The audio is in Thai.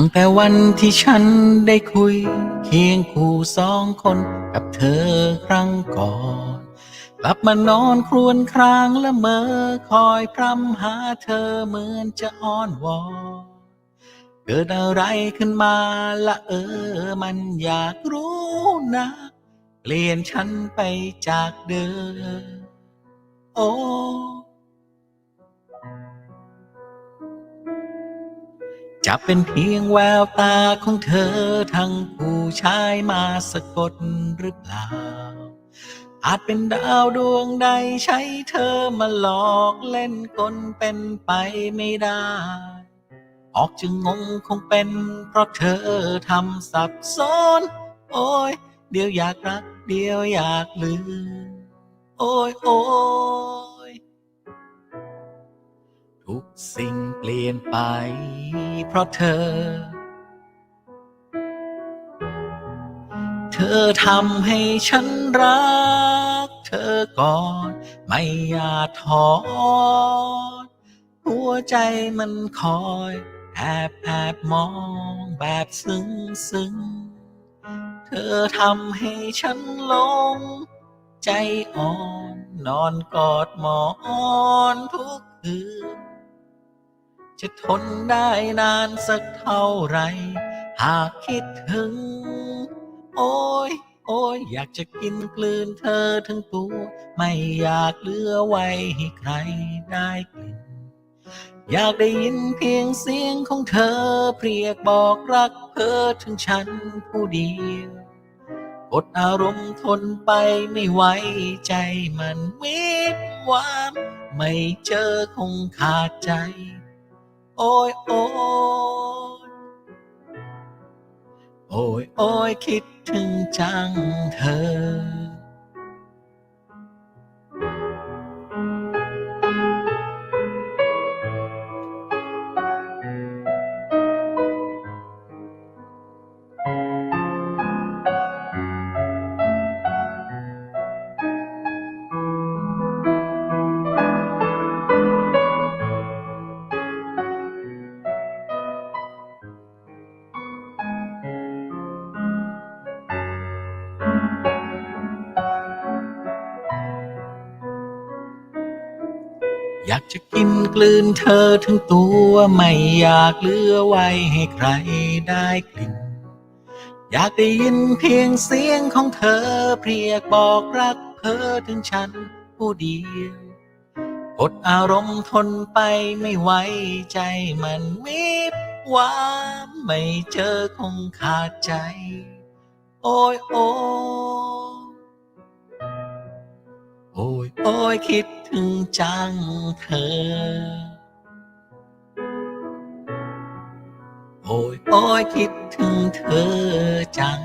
ตั้งแต่วันที่ฉันได้คุย เคียงคู่สองคนกับเธอครั้งก่อนกลับมานอนครวญครางละเมอคอยพร่ำหาเธอเหมือนจะอ้อนวอนเกิดอะไรขึ้นมาละเออมันอยากรู้นะ เปลี่ยนฉันไปจากเดิมโอ้ จะเป็นเพียงแววตาของเธอทั้งผู้ชายมาสะกดหรือเปล่า อาจเป็นดาวดวงใดใช้เธอมาหลอกเล่นกลเป็นไปไม่ได้ ออกจะงงคงเป็นเพราะเธอทำสับสน โอ้ย เดี๋ยวอยากรัก เดี๋ยวอยากลืม โอ้ยโอ้ย ทุกสิ่งเปลี่ยนไปเพราะเธอ เธอทำให้ฉันรัก เธอก่อนไม่อยากถอนหัวใจมันคอยแอบแอบมองแบบซึ้งซึ้งเธอทำให้ฉันหลง ใจอ่อนนอนกอดหมอนทุกคืน จะทนได้นานสักเท่าไร หากคิดถึง โอ้ย โอ้ย อยากจะกินกลืนเธอทั้งตัว ไม่อยากเหลือไว้ให้ใครได้กลิ่น อยากได้ยินเพียงเสียงของเธอเรียกบอกรักเธอถึงฉันผู้เดียวอดอารมณ์ทนไปไม่ไหวใจมันวิดวาม ไม่เจอคงขาดใจ โอ้ยโอ้ยโอ้ยโอ้ยคิดถึงจังเธอ อยากจะกินกลืนเธอทั้งตัวไม่อยากเหลือไว้ให้ใครได้กลิ่น อยากได้ยินเพียงเสียงของเธอเรียกบอกรักเธอถึงฉันผู้เดียวอดอารมณ์ทนไปไม่ไหวใจมันวิบวามไม่เจอคงขาดใจ โอ้ยโอ้ย โอ้ยโอ้ยคิดถึงจังเธอ โอ้ยโอ้ยคิดถึงเธอจัง